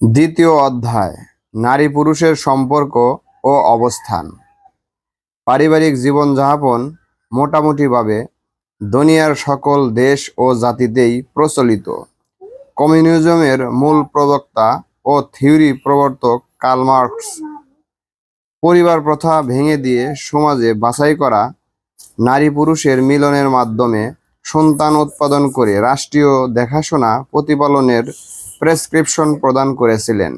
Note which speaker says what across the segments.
Speaker 1: দ্বিতীয় অধ্যায়, নারী পুরুষের সম্পর্ক ও অবস্থান। পারিবারিক জীবনযাপন মোটামুটিভাবে দুনিয়ার সকল দেশ ও জাতিতেই প্রচলিত। কমিউনিজমের মূল প্রবক্তা ও থিওরি প্রবর্তক কালমার্কস পরিবার প্রথা ভেঙে দিয়ে সমাজে বাছাই করা নারী পুরুষের মিলনের মাধ্যমে সন্তান উৎপাদন করে রাষ্ট্রীয় দেখাশোনা প্রতিপালনের প্রেসক্রিপশন প্রদান করেছিলেন,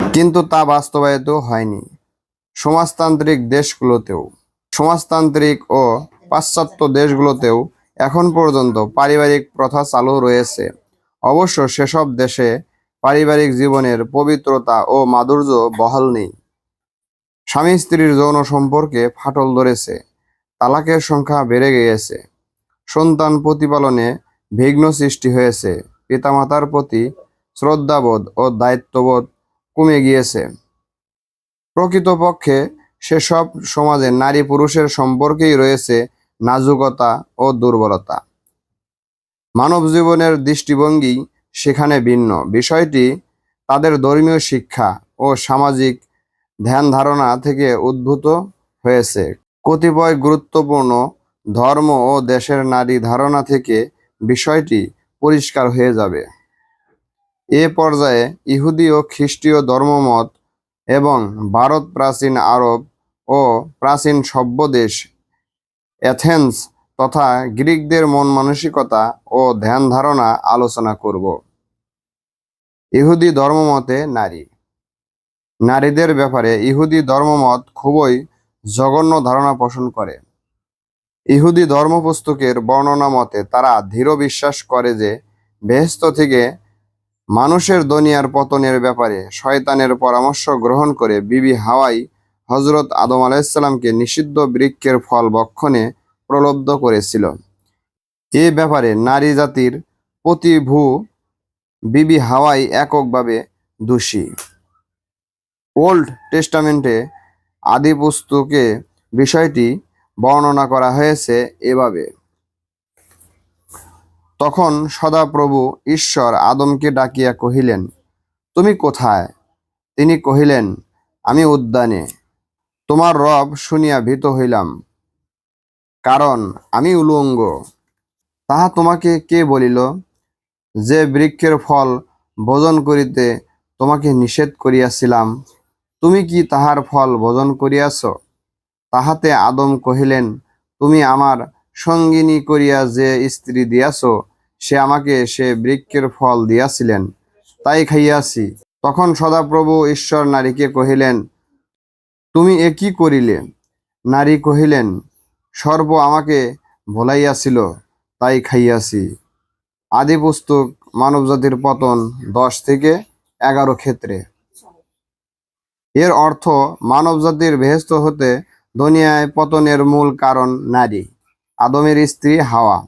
Speaker 1: কিন্তু তা বাস্তবায়িত হয়নি। সমাজতান্ত্রিক দেশগুলোতেও, সমাজতান্ত্রিক ও পাশ্চাত্য দেশগুলোতেও এখন পর্যন্ত পারিবারিক প্রথা চালু রয়েছে। অবশ্য সেসব দেশে পারিবারিক জীবনের পবিত্রতা ও মাধুর্য বহাল নেই। স্বামী স্ত্রীর যৌন সম্পর্কে ফাটল ধরেছে, তালাকের সংখ্যা বেড়ে গিয়েছে, সন্তান প্রতিপালনে বিঘ্ন সৃষ্টি হয়েছে, পিতামাতার প্রতি শ্রদ্ধাবোধ ও দায়িত্ববোধ কমে গিয়েছে। প্রকৃতপক্ষে সেসব সমাজে নারী পুরুষের সম্পর্কেই রয়েছে নাজুকতা ও দুর্বলতা। মানব জীবনের দৃষ্টিভঙ্গি সেখানে ভিন্ন। বিষয়টি তাদের ধর্মীয় শিক্ষা ও সামাজিক ধ্যান ধারণা থেকে উদ্ভূত হয়েছে। কতিপয় গুরুত্বপূর্ণ ধর্ম ও দেশের নারী ধারণা থেকে বিষয়টি পরিষ্কার হয়ে যাবে। এ পর্যায়ে ইহুদি ও খ্রিস্টীয় ধর্মমত এবং ভারত প্রাচীন আরব ও প্রাচীন সভ্য দেশ অ্যাথেন্স তথা গ্রিকদের মন মানসিকতা ও ধ্যান ধারণা আলোচনা করব। ইহুদি ধর্মমতে নারী। নারীদের ব্যাপারে ইহুদি ধর্মমত খুবই জঘন্য ধারণা পোষণ করে। ইহুদি ধর্মপুস্তকের বর্ণনা মতে তারা দৃঢ় বিশ্বাস করে যে বেহেস্ত থেকে মানুষের দুনিয়ার পতনের ব্যাপারে শয়তানের পরামর্শ গ্রহণ করে বিবি হাওয়াই হজরত আদম আলাইসাল্লামকে নিষিদ্ধ বৃক্ষের ফল বক্ষণে প্রলব্ধ করেছিল। এ ব্যাপারে নারী জাতির প্রতিভু বিবি হাওয়াই এককভাবে দোষী। ওল্ড টেস্টামেন্টে আদি পুস্তকে বিষয়টি বর্ণনা করা হয়েছে এভাবে। তখন সদাপ্রভু ঈশ্বর আদমকে ডাকিয়া কহিলেন, তুমি কোথায়? তিনি কহিলেন, আমি উদ্যানে। তোমার রব শুনিয়া ভীত হইলাম, কারণ আমি উলঙ্গ। তাহা তোমাকে কে বলিল? যে বৃক্ষের ফল ভোজন করিতে তোমাকে নিষেধ করিয়াছিলাম, তুমি কি তাহার ফল ভোজন করিয়াছ? তাহাতে আদম কহিলেন, তুমি আমার সঙ্গিনী করিয়া যে স্ত্রী দিয়াছ, সে আমাকে সে বৃক্ষের ফল দিয়াছিলেন, তাই খাইয়াছি। তখন সদাপ্রভু ঈশ্বর নারীকে কহিলেন, তুমি এ কি করিলে? নারী কহিলেন, সর্ব আমাকে ভোলাইয়াছিল, তাই খাইয়াছি। আদি পুস্তক মানবজাতির পতন দশ থেকে এগারো ক্ষেত্রে। এর অর্থ, মানবজাতির বেহেস্ত হতে দুনিয়ায় পতনের মূল কারণ নারী। আদমের স্ত্রী হাওয়া।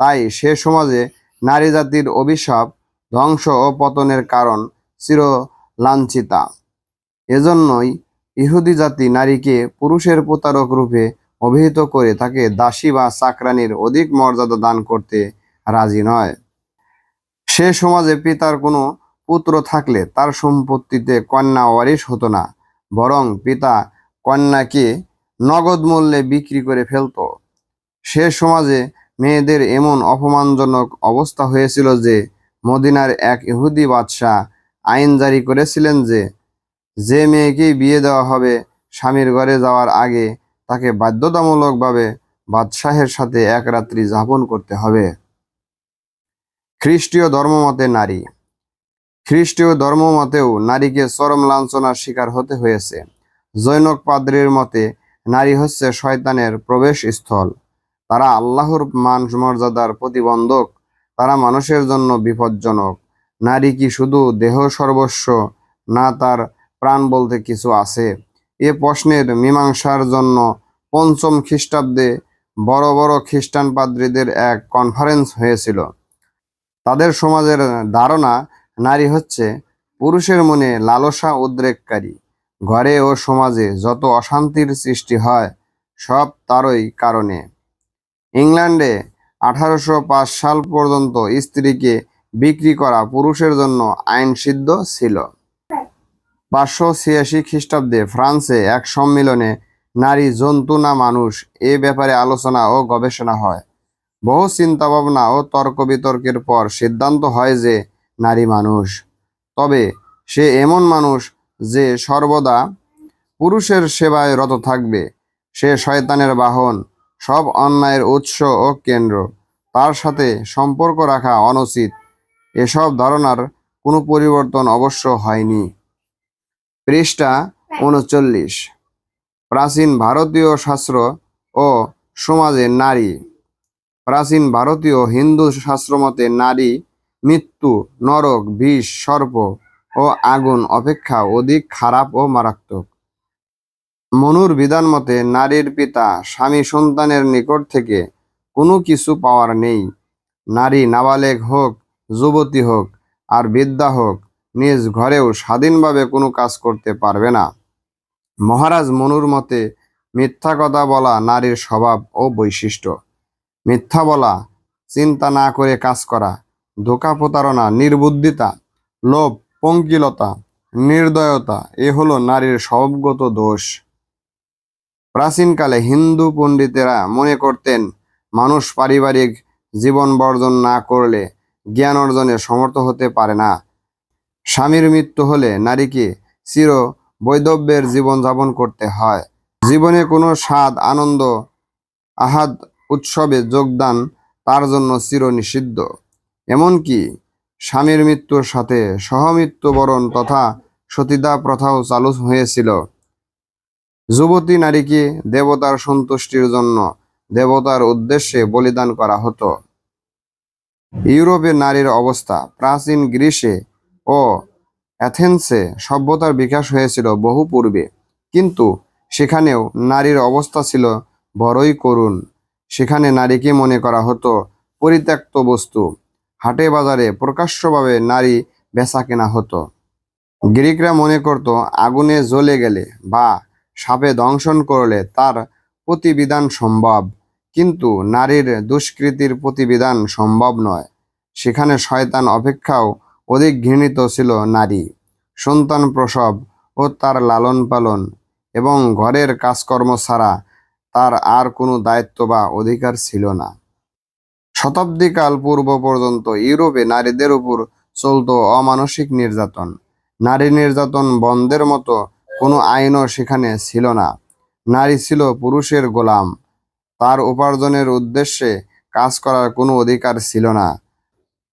Speaker 1: তাই সে সমাজে নারী জাতির অভিশাপ, ধ্বংস ও পতনের কারণ চির লাঞ্ছিতা এজন্যই ইহুদি জাতি নারীকে পুরুষের প্রতারক রূপে অভিহিত করে তাকে দাসী বা চাকরানির অধিক মর্যাদা দান করতে রাজি নয়। সে সমাজে পিতার কোনো পুত্র থাকলে তার সম্পত্তিতে কন্যা ওয়ারিশ হতো না, বরং পিতা কন্যাকে নগদ মূল্যে বিক্রি করে ফেলতো। সে সমাজে মেয়েদের এমন অপমানজনক অবস্থা হয়েছিল যে মদিনার এক ইহুদি বাদশাহ আইন জারি করেছিলেন যে যে মেয়েকেই বিয়ে দেওয়া হবে স্বামীর ঘরে যাওয়ার আগে তাকে বাধ্যতামূলকভাবে বাদশাহের সাথে এক রাত্রি যাপন করতে হবে। খ্রিস্টীয় ধর্মমতে নারী। খ্রিস্টীয় ধর্মমতেও নারীকে চরম লাঞ্ছনার শিকার হতে হয়েছে। জৈনক পাদ্রীর মতে, নারী হচ্ছে শয়তানের প্রবেশ স্থল তারা আল্লাহর মান মর্যাদার প্রতিবন্ধক, তারা মানুষের জন্য বিপজ্জনক। নারী কি শুধু দেহ সর্বস্ব? না, তার প্রাণ বলতে কিছু আছে। এ প্রশ্নের মীমাংসার জন্য পঞ্চম খ্রিস্টাব্দে বড় বড় খ্রিস্টান পাদ্রীদের এক কনফারেন্স হয়েছিল। তাদের সমাজের ধারণা, নারী হচ্ছে পুরুষের মনে লালসা উদ্রেককারী। ঘরে ও সমাজে যত অশান্তির সৃষ্টি হয়, সব তারই কারণে। ইংল্যান্ডে আঠারোশো পাঁচ সাল পর্যন্ত স্ত্রীকে বিক্রি করা পুরুষের জন্য আইন সিদ্ধ ছিল। পাঁচশো ছিয়াশি খ্রিস্টাব্দে ফ্রান্সে এক সম্মেলনে নারী জন্তু না মানুষ এ ব্যাপারে আলোচনা ও গবেষণা হয়। বহু চিন্তা ভাবনা ও তর্ক বিতর্কের পর সিদ্ধান্ত হয় যে নারী মানুষ। তবে সে এমন মানুষ যে সর্বদা পুরুষের সেবায় রত থাকবে। সে শয়তানের বাহন। সব অন্যায়ের উৎস ও কেন্দ্র। তার সাথে সম্পর্ক রাখা অনুচিত। এসব ধারণার কোনো পরিবর্তন অবশ্য হয়নি। পৃষ্ঠা উনচল্লিশ। প্রাচীন ভারতীয় শাস্ত্র ও সমাজে নারী। প্রাচীন ভারতীয় হিন্দু শাস্ত্রমতে নারী, মৃত্যু, নরক, বিষ, সর্প ও আগুন অপেক্ষা অধিক খারাপ ও মারাত্মক। মনুর বিধান মতে, নারীর পিতা, স্বামী, সন্তানের নিকট থেকে কোনো কিছু পাওয়ার নেই। নারী নাবালেগ হোক, যুবতী হোক, আর বিদ্যা হোক, নিজ ঘরেও স্বাধীনভাবে কোনো কাজ করতে পারবে না। মহারাজ মনুর মতে, মিথ্যা কথা বলা নারীর স্বভাব ও বৈশিষ্ট্য। মিথ্যা বলা, চিন্তা না করে কাজ করা, ধোকা প্রতারণা, নির্বুদ্ধিতা, লোভ, পঙ্কিলতা, নির্দয়তা, এ হলো নারীর স্বভাবগত দোষ। প্রাচীনকালে হিন্দু পণ্ডিতেরা মনে করতেন, মানুষ পারিবারিক জীবন বর্জন না করলে জ্ঞান অর্জনে সমর্থ হতে পারে না। স্বামীর মৃত্যু হলে নারীকে চির বৈধব্যের জীবনযাপন করতে হয়। জীবনে কোনো স্বাদ, আনন্দ আহাদ উৎসবে যোগদান তার জন্য চির নিষিদ্ধ এমনকি স্বামীর মৃত্যুর সাথে সহমৃত্যুবরণ তথা সতীদা প্রথাও চালু হয়েছিল। যুবতী নারীকে দেবতার সন্তুষ্টির জন্য দেবতার উদ্দেশ্যে বলিদান করা হতো। ইউরোপে নারীর অবস্থা, প্রাচীন গ্রীসে ও অ্যাথেন্সে সভ্যতার বিকাশ হয়েছিল বহু পূর্বে। কিন্তু সেখানেও নারীর অবস্থা ছিল বড়ই করুণ। সেখানে নারীকে মনে করা হতো পরিত্যক্ত বস্তু। হাটে বাজারে প্রকাশ্যভাবে নারী বেচা কেনা হতো। গ্রিকরা মনে করত, আগুনে জ্বলে গেলে বা সাপে দংশন করলে তার প্রতিবিধান সম্ভব। কিন্তু নারীর দুষ্কৃতির প্রতিবিধান সম্ভব নয়। সেখানে শয়তান অপেক্ষাও অধিক ঘৃণিত ছিল নারী। সন্তান প্রসব ও তার লালন পালন এবং ঘরের কাজকর্ম ছাড়া তার আর কোনো দায়িত্ব বা অধিকার ছিল না। শতাব্দীকাল পূর্ব পর্যন্ত ইউরোপে নারীদের উপর চলত অমানসিক নির্যাতন। নারী নির্যাতন বন্ধের মতো কোনো আইনও সেখানে ছিল না। নারী ছিল পুরুষের গোলাম। তার উপার্জনের উদ্দেশ্যে কাজ করার কোনো অধিকার ছিল না।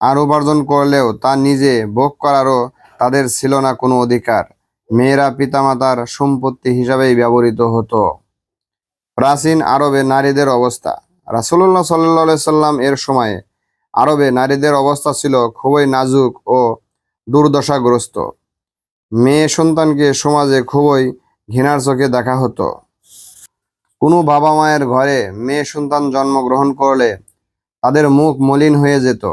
Speaker 1: আর উপার্জন করলেও তা নিজে ভোগ করারও তাদের ছিল না কোনো অধিকার। মেয়েরা পিতামাতার সম্পত্তি হিসাবেই ব্যবহৃত হতো। প্রাচীন আরবে নারীদের অবস্থা। রাসুল্লাহ সাল্লাহ সাল্লাম এর সময়ে আরবে নারীদের অবস্থা ছিল খুবই নাজুক ও দুর্দশাগ্রস্ত। মেয়ে সন্তানকে সমাজে খুবই ঘৃণার চোখে দেখা হতো। কোনো বাবা মায়ের ঘরে মেয়ে সন্তান জন্মগ্রহণ করলে তাদের মুখ মলিন হয়ে যেত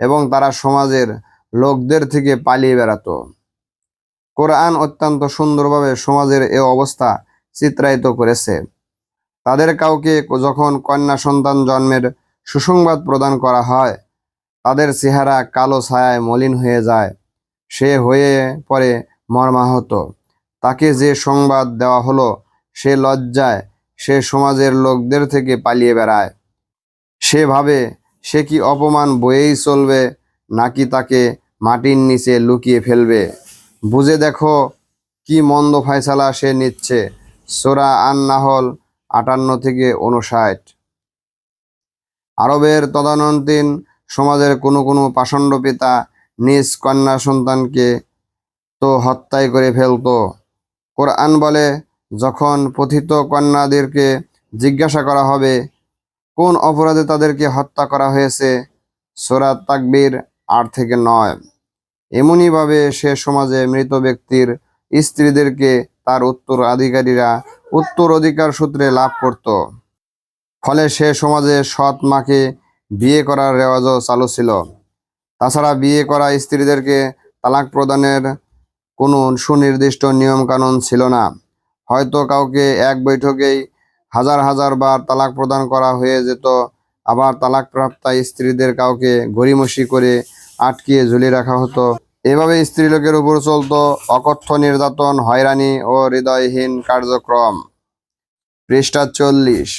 Speaker 1: এবং তারা সমাজের লোকদের থেকে পালিয়ে বেড়াতো। কোরআন অত্যন্ত সুন্দরভাবে সমাজের এ অবস্থা চিত্রায়িত করেছে। তাদের কাউকে যখন কন্যা সন্তান জন্মের সুসংবাদ প্রদান করা হয়, তাদের চেহারা কালো ছায়ায় মলিন হয়ে যায়। সে হয়ে পড়ে মর্মাহত। তাকে যে সংবাদ দেওয়া হলো, সে লজ্জায় সে সমাজের লোকদের থেকে পালিয়ে বেড়ায়। সে ভাবে সে কি অপমান বয়েই চলবে, নাকি তাকে মাটির নিচে লুকিয়ে ফেলবে। বুঝে দেখো কি মন্দ ফয়সালা সে নিচ্ছে। সোরা আন নাহল আটান্ন থেকে উনষাট আরবের তদানীন্তন সমাজের কোনো কোনো পাষণ্ড পিতা নিজ কন্যা সন্তানকে তো হত্যাই করে ফেলতো। কোরআন বলে, যখন পথিত কন্যাদেরকে জিজ্ঞাসা করা হবে, কোন অপরাধে তাদেরকে হত্যা করা হয়েছে? সোরাত তাকবীর আট থেকে নয়। এমনইভাবে সে সমাজে মৃত ব্যক্তির স্ত্রীদেরকে তার উত্তরাধিকারীরা উত্তর অধিকার সূত্রে লাভ করত। ফলে সে সমাজে সৎ মাকে বিয়ে করার রেওয়াজও চালু ছিল। তাছাড়া বিয়ে করা স্ত্রীদেরকে তালাক প্রদানের কোনো সুনির্দিষ্ট নিয়মকানুন ছিল না। হয়তো কাউকে এক বৈঠকেই হাজার হাজার বার তালাক প্রদান করা হয়ে যেত, আবার তালাকপ্রাপ্তা স্ত্রীদের কাউকে গড়িমসি করে আটকিয়ে ঝুলিয়ে রাখা হতো। এভাবে স্ত্রীলোকের উপর চলত অকথ্য নির্যাতন, হয়রানি ও হৃদয়হীন কার্যক্রম। পৃষ্ঠা চল্লিশ।